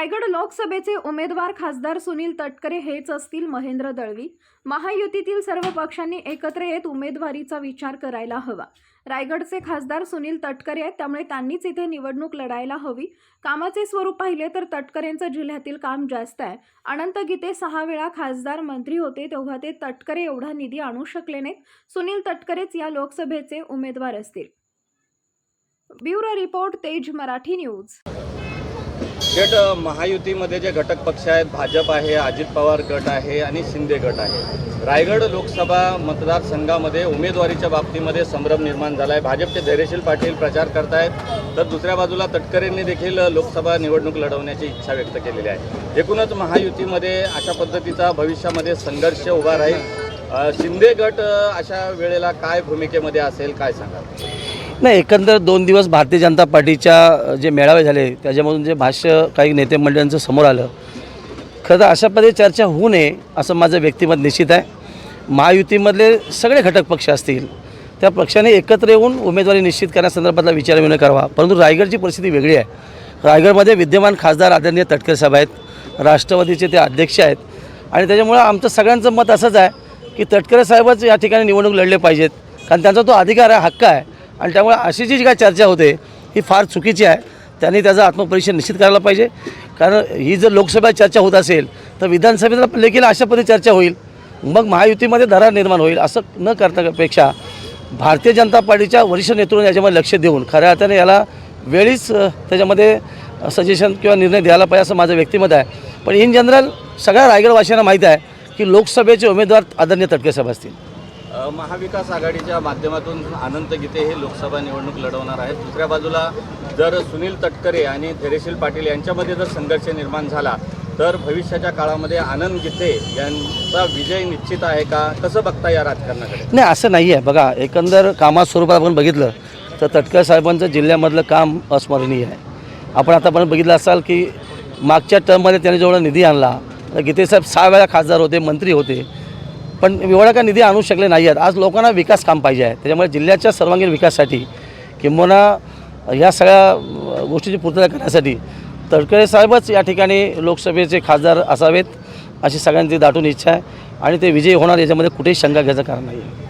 रायगड लोकसभेचे उमेदवार खासदार सुनील तटकरे हेच असतील महेंद्र दळवी. महायुतीतील सर्व पक्षांनी एकत्र येत उमेदवारीचा विचार करायला हवा. रायगडचे खासदार सुनील तटकरे आहेत त्यामुळे त्यांनीच इथे निवडणूक लढायला हवी. कामाचे स्वरूप पाहिले तर तटकरेंचं जिल्ह्यातील काम जास्त आहे. अनंत गीते सहा वेळा खासदार मंत्री होते तेव्हा ते तटकरे एवढा निधी आणू शकले नाहीत. सुनील तटकरेच या लोकसभेचे उमेदवार असतील. ब्युरो रिपोर्ट तेज मराठी न्यूज. गट महायुतीमध्ये जे घटक पक्ष आहेत भाजप आहे अजित पवार गट आहे आणि शिंदे गट आहे. रायगड लोकसभा मतदारसंघामध्ये उमेदवारीच्या बाबतीमध्ये संभ्रम निर्माण झाला आहे भाजपचे धैर्यशील पाटील प्रचार करतायत. तर दुसऱ्या बाजूला तटकरेंनी देखील लोकसभा निवडणूक लढवण्याची इच्छा व्यक्त केलेली आहे. एकूणच महायुतीमध्ये अशा पद्धतीचा भविष्यामध्ये संघर्ष उभा राहील. शिंदे गट अशा वेळेला काय भूमिकेमध्ये असेल काय सांगा नाही एकंदर दोन दिवस भारतीय जनता पार्टीच्या जे मेळावे झाले त्याच्यामधून जे भाष्य काही नेते मंडळांचं समोर आलं. खरं तर अशा पद्धती चर्चा होऊ नये असं माझं व्यक्तिमत निश्चित आहे. महायुतीमधले सगळे घटक पक्ष असतील त्या पक्षाने एकत्र येऊन उमेदवारी निश्चित करण्यासंदर्भातला विचारविनय करावा. परंतु रायगडची परिस्थिती वेगळी आहे. रायगडमध्ये विद्यमान खासदार आदरणीय तटकर साहेब आहेत राष्ट्रवादीचे ते अध्यक्ष आहेत. आणि त्याच्यामुळं आमचं सगळ्यांचं मत असंच आहे की तटकरे साहेबच या ठिकाणी निवडणूक लढले पाहिजेत कारण त्यांचा तो अधिकार आहे हक्क आहे. आणि त्यामुळे अशी जी काय चर्चा होते ही फार चुकीची आहे. त्यांनी त्याचं आत्मपरीक्षण निश्चित करायला पाहिजे. कारण ही जर लोकसभा चर्चा होत असेल तर विधानसभेला देखील अशा पद्धती चर्चा होईल. मग महायुतीमध्ये दरार निर्माण होईल असं न करतापेक्षा भारतीय जनता पार्टीच्या वरिष्ठ नेतृत्वाने याच्यामध्ये लक्ष देऊन खऱ्या अर्थाने याला वेळीच त्याच्यामध्ये सजेशन किंवा निर्णय द्यायला पाहिजे असं माझं व्यक्तिमत आहे. पण इन जनरल सगळ्या रायगडवासियांना माहीत आहे की लोकसभेचे उमेदवार आदरणीय तटके साहेब असतील. महाविकास आघाडीच्या माध्यमातून अनंत गीते हे लोकसभा निवडणूक लढवणार आहेत. दुसऱ्या बाजूला जर सुनील तटकरे आणि धैर्यशील पाटील यांच्यामध्ये जर संघर्ष निर्माण झाला तर भविष्याच्या काळामध्ये आनंद गीते यांचा विजय निश्चित आहे का? कसं बघता या राजकारणाकडे? नाही असं नाही आहे बघा एकंदर कामात स्वरूपात आपण बघितलं तर तटकर साहेबांचं जिल्ह्यामधलं काम अस्मरणीय आहे. आपण आतापर्यंत बघितलं असाल की मागच्या टर्ममध्ये त्यांनी जेवढा निधी आणला तर गीतेसाहेब सहा वेळा खासदार होते मंत्री होते. पण एवढा काय निधी आणू शकले नाही आहेत आज लोकांना विकास काम पाहिजे आहे. त्याच्यामुळे जिल्ह्याच्या सर्वांगीण विकासासाठी किंबहुना ह्या सगळ्या गोष्टीची पूर्तता करण्यासाठी तडकरे साहेबच या ठिकाणी लोकसभेचे खासदार असावेत अशी सगळ्यांची दाटून इच्छा आहे. आणि ते विजयी होणार याच्यामध्ये कुठेही शंका घ्यायचं कारण नाही आहे